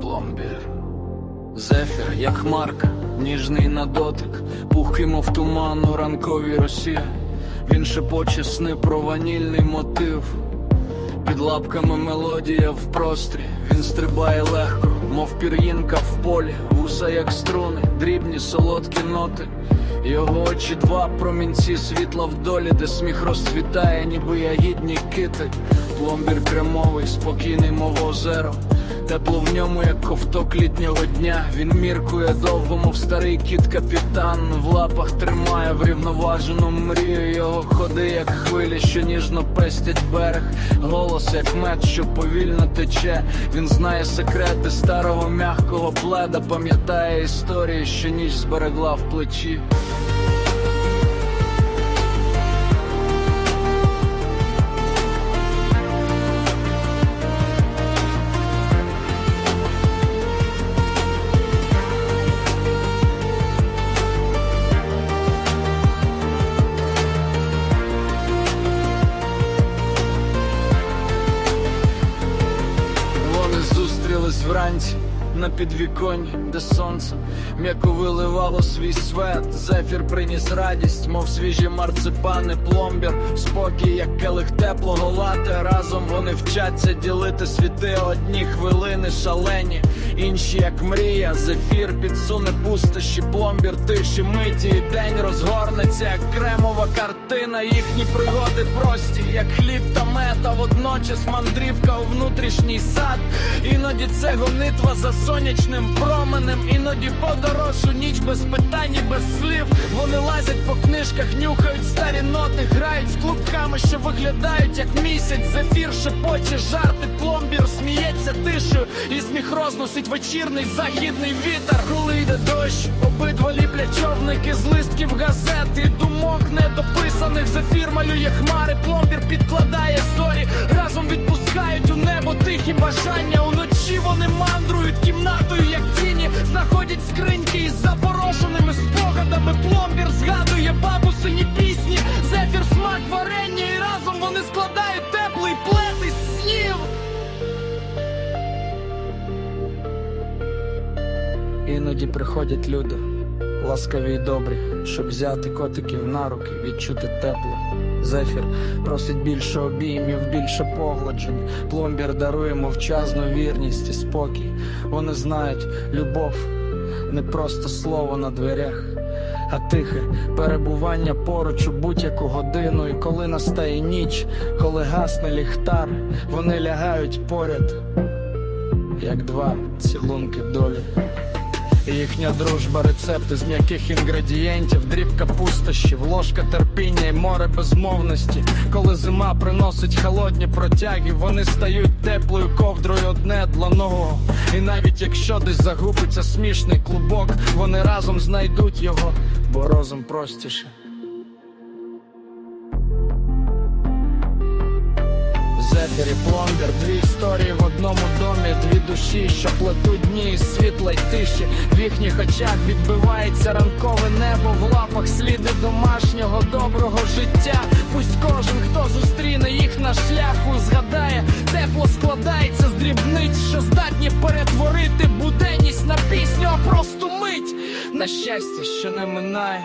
пломбір. Зефір, як хмарка, ніжний на дотик, пухкий, мов туман у ранковій росі. Він шепоче сни про ванільний мотив. Під лапками мелодія в прострі, він стрибає легко, мов пір'їнка в полі, вуса як струни, дрібні солодкі ноти. Його очі два промінці світла вдолі, де сміх розцвітає, ніби ягідні кити. Пломбір прямовий, спокійний, мов озеро. Тепло в ньому, як ковток літнього дня. Він міркує довго, мов старий кіт капітан. В лапах тримає врівноважену мрію. Його ходи, як хвилі, що ніжно пестять берег. Голос, як мед, що повільно тече. Він знає секрети старого м'якого пледа, пам'ятає історії, що ніч зберегла в плечі. Зустрілись вранці на підвіконні, де сонце м'яко виливало свій свет. Зефір приніс радість, мов свіжі марципани, пломбір, спокій, як келих теплого лати. Разом вони вчаться ділити світи. Одні хвилини шалені, інші як мрія. Зефір підсуне пустощі, пломбір тиші миті. День розгорнеться, як кремова картина. Їхні пригоди прості, як хліб та мета. Водночас мандрівка у внутрішній сад. Іноді це гонитва за сонячним променем. Іноді подорож у ніч без питань і без слів. Вони лазять по книжках, нюхають старі грають з що виглядають як місяць. Зефір шепоче жарти, пломбір сміється тишею, і сміх розносить вечірний західний вітер. Коли йде дощ, обидва ліплять човники з листків газет і думок недописаних. Зефір малює хмари, пломбір підкладає зорі. Разом відпускають у небо тихі бажання. Уночі вони мандрують вони складають теплий плед із снів. Іноді приходять люди, ласкаві й добрі, щоб взяти котиків на руки, відчути тепло. Зефір просить більше обіймів, більше погладжень. Пломбір дарує мовчазну вірність і спокій. Вони знають, любов не просто слово на дверях, а тихе перебування поруч у будь-яку годину. І коли настає ніч, коли гасне ліхтар, вони лягають поряд, як два цілунки долі. Їхня дружба, рецепти з м'яких інгредієнтів, дрібка пустощів, ложка терпіння і море безмовності. Коли зима приносить холодні протяги, вони стають теплою ковдрою одне для нового. І навіть якщо десь загубиться смішний клубок, вони разом знайдуть його, бо розум простіше. Зефір пломбір, дві історії в одному домі, дві душі, що плетуть дні із світла й тиші. В їхніх очах відбивається ранкове небо, в лапах сліди домашнього доброго життя. Пусть кожен, хто зустріне їх на шляху, згадає, тепло складається з дрібниць, що здатні перетворити буденність на пісню, а просто мить на щастя, що не минає.